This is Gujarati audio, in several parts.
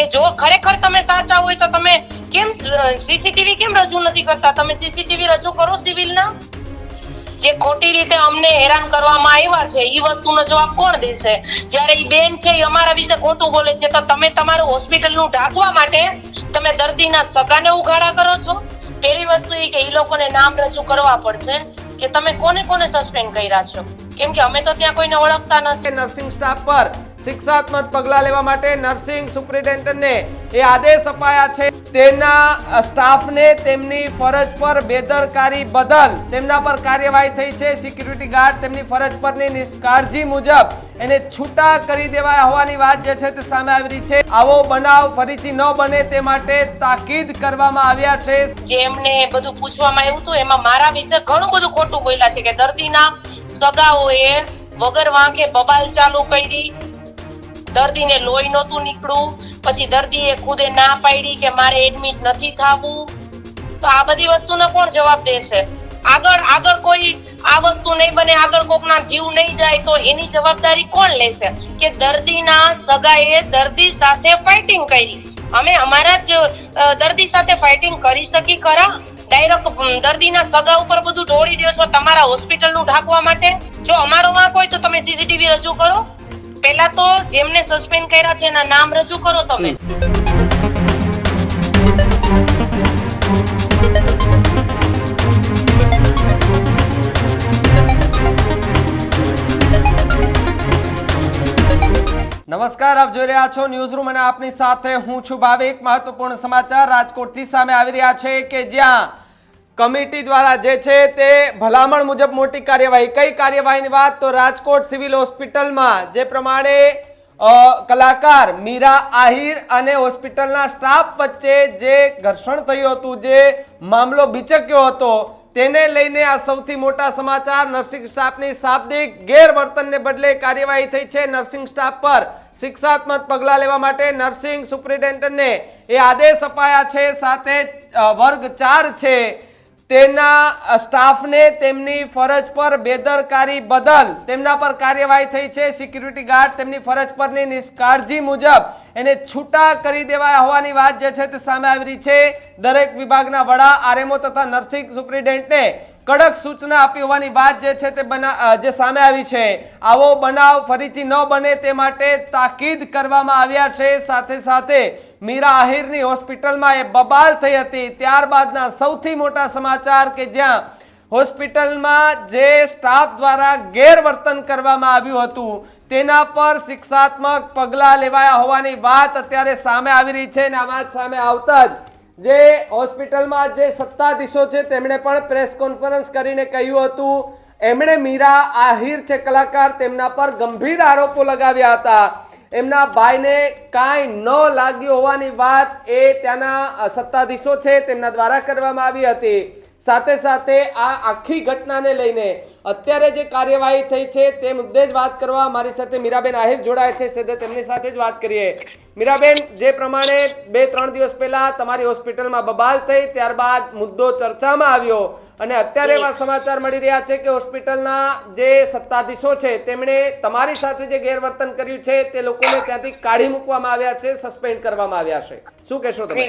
કે જો ખરેખર તમે સાચા હોય તો તમે કેમ સીસીટીવી કેમ રજૂ નથી કરતા? તમે સીસીટીવી રજૂ કરો સિવિલના? જે ખોટી રીતે અમને હેરાન કરવામાં આવ્યા છે એ વસ્તુનો જવાબ કોણ દેશે? જ્યારે એ બેન છે એ અમારા વિશે ખોટું બોલે છે, તો તમે તમારું હોસ્પિટલનું ઢાંકવા માટે તમે દર્દીના સગાને ઉઘાડા કરો છો? પહેલી વસ્તુ એ કે એ લોકોને નામ રજૂ કરવા પડશે કે તમે કોને કોને સસ્પેન્ડ કર્યા છો? કેમ કે અમે તો ત્યાં કોઈને ઓળખતા નથી. નર્સિંગ સ્ટાફ પર શિક્ષાત્મક પગલાં લેવા માટે નર્સિંગ સુપ્રિન્ટેન્ડન્ટને એ આદેશ અપાયા છે. તેના સ્ટાફને તેમની ફરજ પર બેદરકારી બદલ તેમના પર કાર્યવાહી થઈ છે. સિક્યુરિટી ગાર્ડ તેમની ફરજ પરની નિષ્કાળજી મુજબ એને છૂટા કરી દેવાયા હોવાની વાત જે છે તે સામે આવી રહી છે. આવો બનાવ ફરીથી ન બને તે માટે તાકીદ કરવામાં આવ્યા છે. જેમને બધું પૂછવામાં આવ્યું હતું, એમાં મારા વિશે ઘણું બધું ખોટું બોલ્યા છે કે દર્દીના સગાઓએ વગર વાંકે બબાલ ચાલુ કરી દર્દીને લોહી નહોતું નીકળું, પછી દર્દીએ ખુદે ના પાડી કે મારે એડમિટ નથી થવું. તો આ બધી વસ્તુનો કોણ જવાબ દેશે? આગળ આગળ કોઈ આ વસ્તુ નહીં બને, આગળ કોકના જીવ નહીં જાય, તો એની જવાબદારી કોણ લેશે? કે દર્દીના સગાએ દર્દી સાથે ફાઇટિંગ કરી. અમે અમારા જ દર્દી સાથે ફાઇટિંગ કરી શકી ખરા? ડાયરેક્ટ દર્દીના સગા ઉપર બધું ઢોળી દો છો તમારા હોસ્પિટલનું ઢાંકવા માટે? જો અમારો વાંક હોય તો તમે સીસીટીવી રજૂ કરો. પહેલા તો જેમને સસ્પેન્ડ કર્યા છે, એના નામ રજૂ કરો તમે. નમસ્કાર, આપ જોઈ રહ્યા છો ન્યૂઝ રૂમ અને આપની સાથે હું છું ભાવિક. મહત્વપૂર્ણ સમાચાર રાજકોટથી સામે આવી રહ્યા છે કે જ્યાં કમિટી દ્વારા જે છે તે ભલામણ મુજબ મોટી કાર્યવાહી. કઈ કાર્યવાહીની વાત? તો રાજકોટ સિવિલ હોસ્પિટલમાં જે પ્રમાણે કલાકાર મીરા આહિર અને હોસ્પિટલના સ્ટાફ વચ્ચે જે ઘર્ષણ થયું હતું, જે મામલો બીચક્યો હતો, તેને લઈને આ સૌથી મોટા સમાચાર. નર્સિંગ સ્ટાફની શાબ્દિક ગેરવર્તનને બદલે કાર્યવાહી થઈ છે નર્સિંગ સ્ટાફ પર. શિક્ષાત્મક પગલાં લેવા માટે નર્સિંગ સુપ્રિન્ટેન્ડન્ટને એ આદેશ અપાયા છે. સાથે વર્ગ ચાર છે તેના સ્ટાફને તેમની ફરજ પર બેદરકારી બદલ તેમના પર કાર્યવાહી થઈ છે. સિક્યુરિટી ગાર્ડ તેમની ફરજ પરની નિષ્કાળજી મુજબ એને છૂટા કરી દેવાયા હોવાની વાત જે છે તે સામે આવી રહી છે. દરેક વિભાગના વડા, આરએમઓ તથા નર્સિંગ સુપ્રિન્ટેન્ડન્ટને કડક સૂચના આપી હોવાની વાત જે છે તે બના જે સામે આવી છે. આવો બનાવ ફરીથી ન બને તે માટે તાકીદ કરવામાં આવ્યા છે. સાથે સાથે મીરા આહિરની હોસ્પિટલમાં એ બબાલ થઈ હતી. ત્યારબાદના સૌથી મોટા સમાચાર કે જ્યાં હોસ્પિટલમાં જે સ્ટાફ દ્વારા ગેરવર્તન કરવામાં આવ્યું હતું, તેના પર શિક્ષાત્મક પગલાં લેવાયા હોવાની વાત અત્યારે સામે આવી રહી છે અને આ વાત સામે આવતા જ જે હોસ્પિટલમાં જે સત્તાધીશો છે, તેમણે પણ પ્રેસ કોન્ફરન્સ કરીને કહ્યું હતું. એમણે મીરા આહિર છે કલાકાર, તેમના પર ગંભીર આરોપો લગાવ્યા હતા. એમના ભાઈને કાંઈ ન લાગ્યું હોવાની વાત એ ત્યાંના સત્તાધીશો છે, તેમના દ્વારા કરવામાં આવી હતી. સાથે સાથે આ આખી ઘટનાને લઈને અત્યારે જે કાર્યવાહી થઈ છે તે મુદ્દે જ વાત કરવા મારી સાથે મીરાબેન આહિર જોડાય છે. સીધે તેમની સાથે જ વાત કરીએ. મીરાબેન, જે પ્રમાણે બે ત્રણ દિવસ પહેલા તમારી હોસ્પિટલમાં બબાલ થઈ, ત્યારબાદ મુદ્દો ચર્ચામાં આવ્યો અને અત્યારે એવા સમાચાર મળી રહ્યા છે કે હોસ્પિટલના જે સત્તાધીશો છે તેમણે તમારી સાથે જે ગેરવર્તન કર્યું છે તે લોકોને ત્યાંથી કાઢી મૂકવામાં આવ્યા છે, સસ્પેન્ડ કરવામાં આવ્યા છે. શું કહેશો તમે?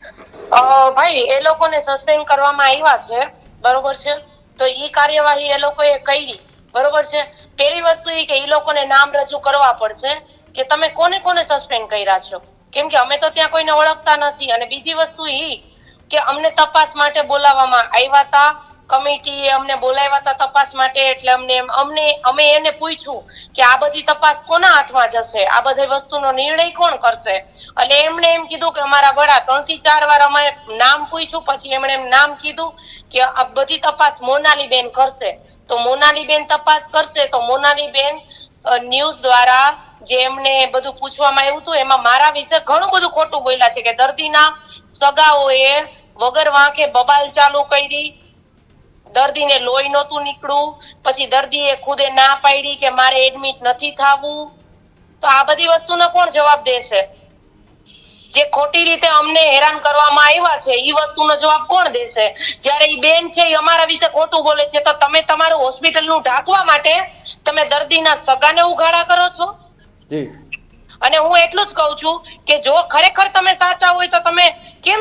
ભાઈ, એ લોકોને સસ્પેન્ડ કરવામાં આવ્યા છે, બરોબર છે? તો ઈ કાર્યવાહી એ લોકોએ કરી, બરોબર છે? પહેલી વસ્તુ એ કે ઈ લોકોને નામ રજૂ કરવા પડશે કે તમે કોને કોને સસ્પેન્ડ કર્યા છો? કેમ કે અમે તો ત્યાં કોઈને ઓળખતા નથી. અને બીજી વસ્તુ ઈ કે અમને તપાસ માટે બોલાવવામાં આવ્યા હતા કમિટીએ અમને બોલાવ્યા હતા તપાસ માટે એટલે અમને અમને અમે એને પૂછ્યું કે આ બધી તપાસ કોના હાથમાં જશે? આ બધી વસ્તુનો નિર્ણય કોણ કરશે? એટલે એમણે એમ કીધું કે અમારા વડા ત્રણથી ચાર વાર અમે નામ પૂછ્યું, પછી એમણે એમ નામ કીધું કે આ બધી તપાસ મોનાલી બેન કરશે. તો મોનાલી બેન તપાસ કરશે તો મોનાલી બેન ન્યૂઝ દ્વારા જે એમને બધું પૂછવામાં આવ્યું હતું, એમાં મારા વિશે ઘણું બધું ખોટું બોલ્યા છે કે દર્દીના સગાઓએ વગર વાંકે બબાલ ચાલુ કરી દર્દીને લોહી નહોતું નીકળું. પછી દર્દીએ ખુદે ના પાડી કે મારે એડમિટ નથી થવું. તો આ બધી વસ્તુનો કોણ જવાબ દેશે? જે ખોટી રીતે અમને હેરાન કરવામાં આવ્યા છે એ વસ્તુનો જવાબ કોણ દેશે? જ્યારે એ બેન છે એ અમારા વિશે ખોટું બોલે છે તો તમે તમારું હોસ્પિટલનું ઢાંકવા માટે તમે દર્દીના સગાને ઉઘાડા કરો છો? જી. અને હું એટલું જ કહું છું કે જો ખરેખર તમે સાચા હોય તો તમે કેમ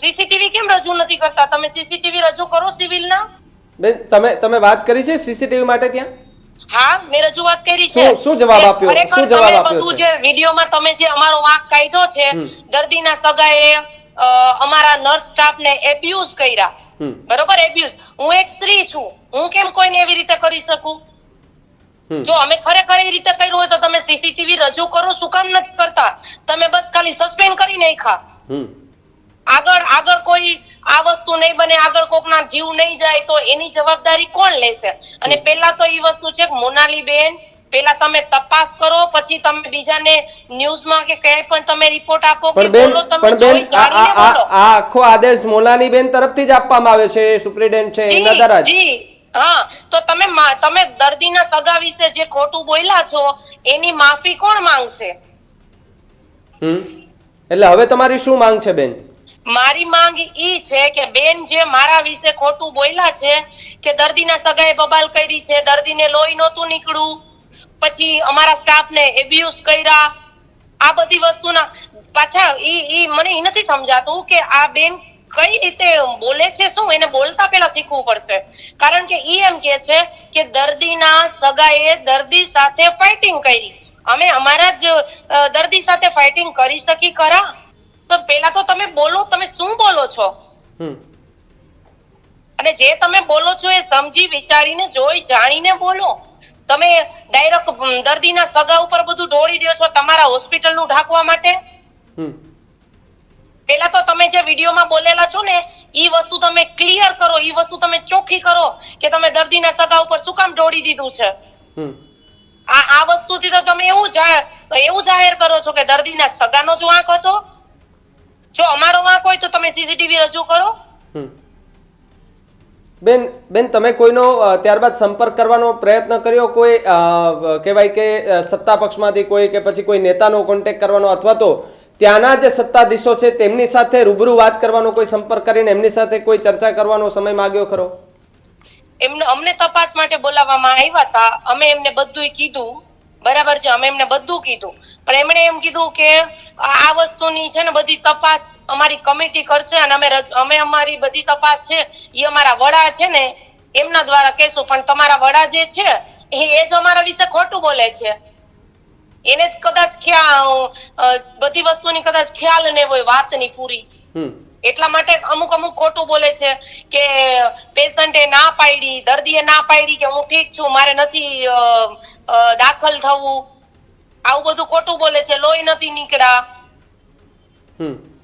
સીસીટીવી કેમ રજૂ નથી કરતા? તમે સીસીટીવી રજૂ કરો સિવિલના? બેન તમે તમે વાત કરી છે સીસીટીવી માટે ત્યાં? હા મેં રજૂઆત કરી છે. શું- જવાબ આપ્યો? શું જવાબ આપ્યો છે? જે વિડીયોમાં તમે જે અમારો વાંક કાઢ્યો છે દર્દીના સગાએ અમારા નર્સ સ્ટાફને એબ્યુઝ કર્યા. બરોબર? એબ્યુઝ હું એક સ્ત્રી છું. હું કેમ કોઈને એવી રીતે કરી શકું? જો અમે ખરેખર એ રીતે કર્યું હોય તો તમે સીસીટીવી રજૂ કરો શું કામ નથી કરતા? તમે બસ ખાલી સસ્પેન્ડ કરી હમ. આગળ આગળ કોઈ આ વસ્તુ નહીં બને આગળ કોકના જીવ નહીં જાય તો એની જવાબદારી કોણ લેશે? અને પેલા તો એ વસ્તુ છે મોનાલી બેન પેલા તમે તપાસ કરો પછી તમે બીજાને ન્યૂઝમાં કે ક્યાંય પણ તમે રિપોર્ટ આપો કે બોલો તમે જોઈ જાણીને બોલો. આ આખો આદેશ મોલાની બેન તરફથી જ આપવામાં આવે છે સુપ્રિન્ટેન્ડન્ટ છે એના દ્વારા જી. હા. તો તમે તમે દર્દીના સગા વિશે જે ખોટું બોલ્યા છો એની માફી કોણ માંગશે? હમ. એટલે હવે તમારી શું માંગ છે બેન? મારી માંગ ઈ છે કે બેન જે મારા વિશે ખોટું બોલ્યા છે કે દર્દીના સગાએ બબાલ કરી છે, દર્દીને લોહી નહોતું નીકળું પછી અમારા સ્ટાફને એબ્યુઝ કર્યા, આ બધી વસ્તુના પાછા ઈ ઈ મને ઈ નથી સમજાતું કે આ બેન કઈ રીતે બોલે છે, શું એને બોલતા પહેલા શીખવું પડશે? કારણ કે ઈ એમ કે છે કે દર્દીના સગાએ દર્દી સાથે ફાઇટિંગ કરી. અમે અમારા જ દર્દી સાથે ફાઇટિંગ કરી શકી ખરા? તો પેલા તો તમે બોલો તમે શું બોલો છો? અને જે તમે બોલો છો એ સમજી વિચારીને જોઈ જાણીને બોલો. તમે ડાયરેક્ટ દર્દીના સગા ઉપર બધું ઢોળી દો છો તમારા હોસ્પિટલનું ઢાંકવા માટે? પેલા તો તમે જે વિડીયોમાં બોલેલા છો ને ઈ વસ્તુ તમે ક્લિયર કરો ઈ વસ્તુ તમે ચોખ્ખી કરો કે તમે દર્દીના સગા ઉપર શું કામ ઢોળી દીધું છે? આ આ વસ્તુથી તો તમે એવું એવું જાહેર કરો છો કે દર્દીના સગાનો જ વાંક હતો જો અમારો વાંક હોય તો તમે સીસીટીવી રજૂ કરો? બેન બેન તમે કોઈનો ત્યારબાદ સંપર્ક કરવાનો પ્રયત્ન કર્યો? કોઈ કહેવાય કે સત્તા પક્ષમાંથી કોઈ કે પછી કોઈ નેતાનો કોન્ટેક્ટ કરવાનો? અથવા તો ત્યાંના જે સત્તાધીશો છે તેમની સાથે રૂબરૂ વાત કરવાનો કોઈ સંપર્ક કરીને એમની સાથે કોઈ ચર્ચા કરવાનો સમય માગ્યો ખરો? એમને અમને તપાસ માટે બોલાવવામાં આવ્યા હતા. અમે એમને બધુંય કીધું. બરાબર છે, અમે એમને બધું કીધું. પણ એમણે એમ કીધું કે આ વસ્તુની છે ને બધી તપાસ અમારી કમિટી કરશે અને અમે અમે અમારી બધી તપાસ છે એ અમારા વડા છે ને, એમના દ્વારા કહેશું. પણ તમારા વડા જે છે, એ જ અમારા વિશે ખોટું બોલે છે. એને જ કદાચ ખ્યાલ બધી વસ્તુની કદાચ ખ્યાલ ને હોય વાતની પૂરી. એટલા માટે અમુક અમુક ખોટું બોલે છે કે પેશન્ટે ના પાડી દર્દીએ ના પાડી કે હું ઠીક છું મારે નથી દાખલ થવું. આવું બધું ખોટું બોલે છે લોહી નથી નીકળ્યા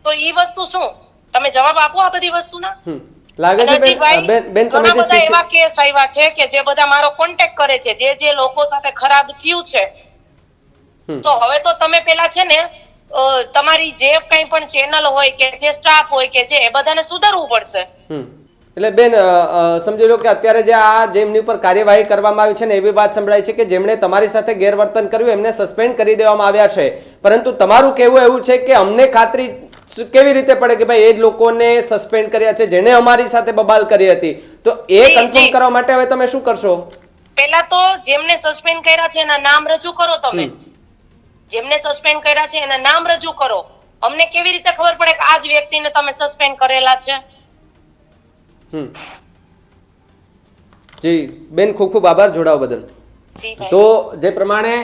તો ઈ વસ્તુ શું? તમે જવાબ આપો આ બધી વસ્તુના? લાગે છે બેન તમે જે બધા એવા કેસ આવ્યા છે કે જે બધા મારો કોન્ટેક્ટ કરે છે જે જે લોકો સાથે ખરાબ થયું છે. તો હવે તો તમે પેલા છે ને તમારી જે કંઈ પણ ચેનલ હોય કે જે સ્ટાફ હોય કે જે એ બધાને સુધારવું પડશે. એટલે બેન સમજી લો કે અત્યારે જે આ જેમની ઉપર કાર્યવાહી કરવામાં આવી છે ને એવી વાત સંભળાય છે કે જેમણે તમારી સાથે ગેરવર્તન કર્યું એમને સસ્પેન્ડ કરી દેવામાં આવ્યા છે. પરંતુ તમારું કહેવું એવું છે કે અમને ખાતરી કેવી રીતે પડે કે ભાઈ એ જ લોકોને સસ્પેન્ડ કર્યા છે જેણે અમારી સાથે બબાલ કરી હતી? તો એ કન્ફર્મ કરવા માટે હવે તમે શું કરશો? પહેલા તો જેમને સસ્પેન્ડ કર્યા છે એના નામ રજૂ કરો તમે. જેમને સસ્પેન્ડ કર્યા છે એના નામ રજૂ કરો. અમને કેવી રીતે ખબર પડે કે આ જ વ્યક્તિને તમે સસ્પેન્ડ કરેલા છે? જી બેન ખૂબ ખૂબ આભાર જોડાવા બદલ. તો જે પ્રમાણે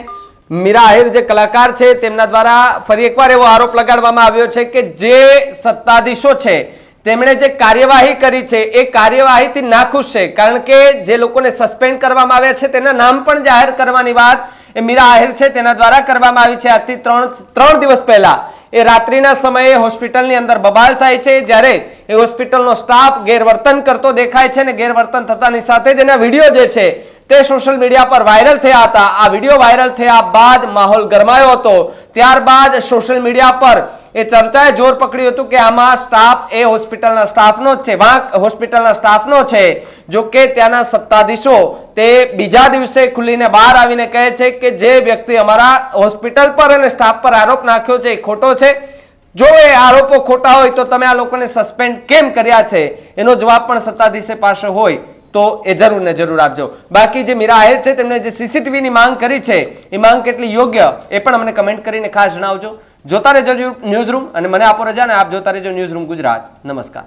મીરા આહિર જે કલાકાર છે તેમના દ્વારા ફરી એકવાર એવો આરોપ લગાડવામાં આવ્યો છે કે જે સત્તાધીશો છે તેમણે જે કાર્યવાહી કરી છે એ કાર્યવાહીથી નાખુશ છે. કારણ કે જે લોકોને સસ્પેન્ડ કરવામાં આવ્યા છે તેના નામ પણ જાહેર કરવાની વાત એ મીરા આહિર છે, તેના દ્વારા કરવામાં આવી છે. આજથી ત્રણ ત્રણ દિવસ પહેલા એ રાત્રિના સમયે હોસ્પિટલની અંદર બબાલ થાય છે. જ્યારે એ હોસ્પિટલનો સ્ટાફ ગેરવર્તન કરતો દેખાય છે ને ગેરવર્તન થતાની સાથે જ એના વીડિયો જે છે, તે સોશિયલ મીડિયા પર વાયરલ થયા હતા. આ વીડિયો વાયરલ થયા બાદ માહોલ ગરમાયો હતો. ત્યારબાદ સોશિયલ મીડિયા પર એ ચર્ચાએ જોર પકડ્યું હતું કે આમાં સ્ટાફ એ હોસ્પિટલના સ્ટાફનો જ છે, વાંક, હોસ્પિટલના સ્ટાફનો છે. જો કે ત્યાંના સત્તાધીશો તે બીજા દિવસે ખુલીને બહાર આવીને કહે છે કે જે વ્યક્તિ અમારા હોસ્પિટલ પર અને સ્ટાફ પર આરોપ નાખ્યો છે એ ખોટો છે. જો એ આરોપો ખોટા હોય તો તમે આ લોકોને સસ્પેન્ડ કેમ કર્યા છે? એનો જવાબ પણ સત્તાધીશે પાસે હોય તો એ જરૂર ને જરૂર આપજો. બાકી જે મીરા આહિર છે તેમણે જે સીસીટીવીની માંગ કરી છે, એ માંગ કેટલી યોગ્ય એ પણ અમને કમેન્ટ કરીને ખાસ જણાવજો. જોતા રહેજો ન્યૂઝ રૂમ અને મને આપો રજા ને આપ જોતા રહેજો ન્યૂઝ રૂમ ગુજરાત. નમસ્કાર.